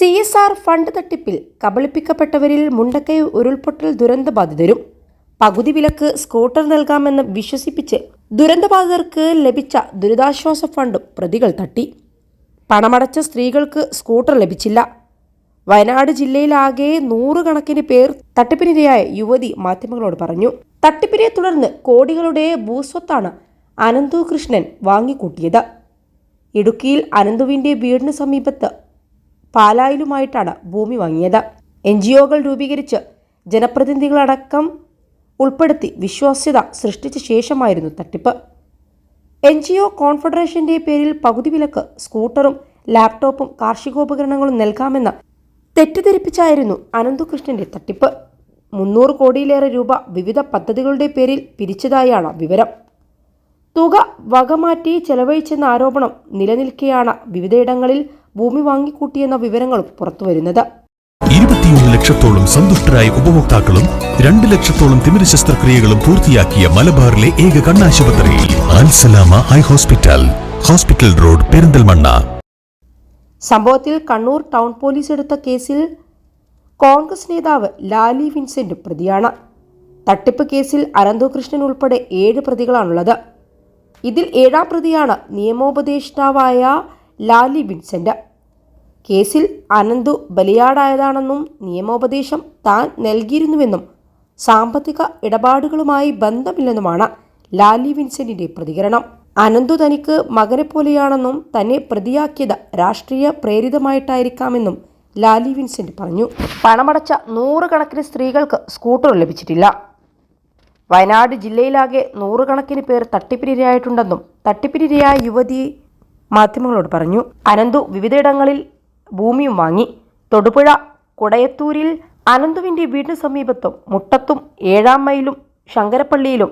C S R fund തട്ടിപ്പിൽ കബളിപ്പിക്കപ്പെട്ടവരിൽ മുണ്ടക്കൈ ഉരുൾപൊട്ടൽ ദുരന്തബാധിതരും പകുതി വിലക്ക് സ്കൂട്ടർ നൽകാമെന്ന് വിശ്വസിപ്പിച്ച് ദുരന്തബാധിതർക്ക് ലഭിച്ച ദുരിതാശ്വാസ ഫണ്ടും പ്രതികൾ തട്ടി. പണമടച്ച സ്ത്രീകൾക്ക് സ്കൂട്ടർ ലഭിച്ചില്ല. വയനാട് ജില്ലയിലാകെ നൂറുകണക്കിന് പേർ തട്ടിപ്പിനിരയായ യുവതി മാധ്യമങ്ങളോട് പറഞ്ഞു. തട്ടിപ്പിനെ തുടർന്ന് കോടികളുടെ ഭൂസ്വത്താണ് അനന്തു കൃഷ്ണൻ വാങ്ങിക്കൂട്ടിയത്. ഇടുക്കിയിൽ അനന്തുവിന്റെ വീടിന് സമീപത്ത് പാലായിലുമായിട്ടാണ് ഭൂമി വാങ്ങിയത്. എൻ ജി ഒകൾ രൂപീകരിച്ച് ജനപ്രതിനിധികളടക്കം ഉൾപ്പെടുത്തി വിശ്വാസ്യത സൃഷ്ടിച്ച ശേഷമായിരുന്നു തട്ടിപ്പ്. എൻ ജി ഒ കോൺഫെഡറേഷന്റെ പേരിൽ പകുതി വിലക്ക് സ്കൂട്ടറും ലാപ്ടോപ്പും കാർഷികോപകരണങ്ങളും നൽകാമെന്ന് തെറ്റിദ്ധരിപ്പിച്ചായിരുന്നു അനന്തുകൃഷ്ണന്റെ തട്ടിപ്പ്. മുന്നൂറ് കോടിയിലേറെ രൂപ വിവിധ പദ്ധതികളുടെ പേരിൽ പിരിച്ചതായാണ് വിവരം. തുക വകമാറ്റി ചെലവഴിച്ചെന്ന ആരോപണം നിലനിൽക്കെയാണ് വിവിധയിടങ്ങളിൽ ഭൂമി വാങ്ങിക്കൂട്ടിയെന്ന വിവരങ്ങളും പുറത്തുവരുന്നത് ഇരുപത്തിയൊന്ന് ലക്ഷത്തോളം സന്തുഷ്ടരായ ഉപഭോക്താക്കളും രണ്ട് ലക്ഷത്തോളം തിമിര ശസ്ത്രക്രിയകളും പൂർത്തിയാക്കിയ മലബാറിലെ ഏക കണ്ണാശുപത്രി Al Salama eye hospital hospital road Perinthalmanna. സംഭവത്തിൽ കണ്ണൂർ ടൗൺ പോലീസ് എടുത്ത കേസിൽ കോൺഗ്രസ് നേതാവ് ലാലി വിൻസെന്റ് പ്രതിയാണ്. തട്ടിപ്പ് കേസിൽ അനന്തകൃഷ്ണൻ ഉൾപ്പെടെ ഏഴ് പ്രതികളാണുള്ളത്. ഇതിൽ ഏഴാം പ്രതിയാണ് നിയമോപദേഷ്ടാവായ ലാലി വിൻസെന്റ് കേസിൽ അനന്തു ബലിയാടായതാണെന്നും നിയമോപദേശം താൻ നൽകിയിരുന്നുവെന്നും സാമ്പത്തിക ഇടപാടുകളുമായി ബന്ധമില്ലെന്നുമാണ് ലാലി വിൻസെന്റിന്റെ പ്രതികരണം. അനന്തു തനിക്ക് മകനെ പോലെയാണെന്നും തന്നെ പ്രതിയാക്കിയത് രാഷ്ട്രീയ പ്രേരിതമായിട്ടായിരിക്കാമെന്നും ലാലി വിൻസെന്റ് പറഞ്ഞു. പണമടച്ച നൂറുകണക്കിന് സ്ത്രീകൾക്ക് സ്കൂട്ടർ ലഭിച്ചിട്ടില്ല. വയനാട് ജില്ലയിലാകെ നൂറുകണക്കിന് പേർ തട്ടിപ്പിനിരയായിട്ടുണ്ടെന്നും തട്ടിപ്പിനിരയായ യുവതി മാധ്യമങ്ങളോട് പറഞ്ഞു അനന്തു വിവിധയിടങ്ങളിൽ ഭൂമിയും വാങ്ങി. തൊടുപുഴ കുടയത്തൂരിൽ അനന്തുവിന്റെ വീടിന് സമീപത്തും മുട്ടത്തും ഏഴാം മൈലും ശങ്കരപ്പള്ളിയിലും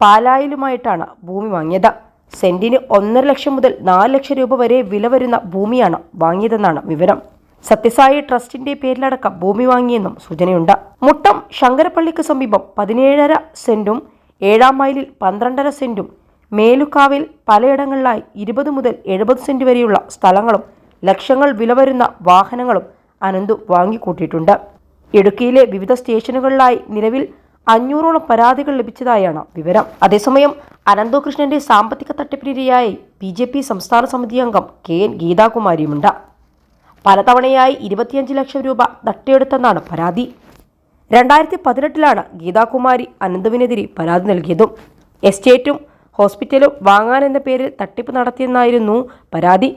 പാലായിലുമായിട്ടാണ് ഭൂമി വാങ്ങിയത്. സെന്റിന് ഒന്നര ലക്ഷം മുതൽ നാല് ലക്ഷം രൂപ വരെ വില വരുന്ന ഭൂമിയാണ് വാങ്ങിയതെന്നാണ് വിവരം. സത്യസായി ട്രസ്റ്റിന്റെ പേരിലടക്കം ഭൂമി വാങ്ങിയെന്നും സൂചനയുണ്ട്. മുട്ടം ശങ്കരപ്പള്ളിക്ക് സമീപം പതിനേഴര സെന്റും ഏഴാം മൈലിൽ പന്ത്രണ്ടര സെന്റും മേലുക്കാവിൽ പലയിടങ്ങളിലായി ഇരുപത് മുതൽ എഴുപത് സെന്റ് വരെയുള്ള സ്ഥലങ്ങളും ലക്ഷങ്ങൾ വില വരുന്ന വാഹനങ്ങളും അനന്തു വാങ്ങിക്കൂട്ടിയിട്ടുണ്ട്. ഇടുക്കിയിലെ വിവിധ സ്റ്റേഷനുകളിലായി നിലവിൽ അഞ്ഞൂറോളം പരാതികൾ ലഭിച്ചതായാണ് വിവരം. അതേസമയം അനന്തു അനന്തകൃഷ്ണന്റെ സാമ്പത്തിക തട്ടിപ്പിനിരയായി ബി ജെ പി സംസ്ഥാന സമിതി അംഗം കെ എൻ ഗീതാകുമാരിയുമുണ്ട്. പലതവണയായി ഇരുപത്തിയഞ്ച് ലക്ഷം രൂപ തട്ടിയെടുത്തെന്നാണ് പരാതി. രണ്ടായിരത്തി പതിനെട്ടിലാണ് ഗീതാകുമാരി അനന്തുവിനെതിരെ പരാതി നൽകിയതും. എസ്റ്റേറ്റും ഹോസ്പിറ്റലും വാങ്ങാനെന്ന പേരിൽ തട്ടിപ്പ് നടത്തിയെന്നായിരുന്നു പരാതി.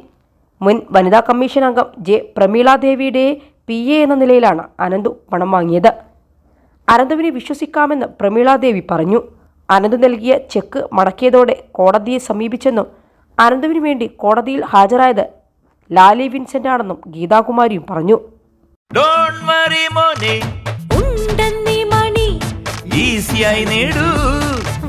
മുൻ വനിതാ കമ്മീഷൻ അംഗം ജെ പ്രമീളാദേവിയുടെ പി എ എന്ന നിലയിലാണ് അനന്തു പണം വാങ്ങിയത്. അനന്തുവിനെ വിശ്വസിക്കാമെന്ന് പ്രമീളാദേവി പറഞ്ഞു. അനന്തു നൽകിയ ചെക്ക് മടക്കിയതോടെ കോടതിയെ സമീപിച്ചെന്നും അനന്തുവിന് വേണ്ടി കോടതിയിൽ ഹാജരായത് ലാലി വിൻസെന്റ് ആണെന്നും ഗീതാകുമാരിയും പറഞ്ഞു. ഡോൺ വറി മോനെ. ഉണ്ടെന്നീ മണി. ഈസിയായി നേടൂ.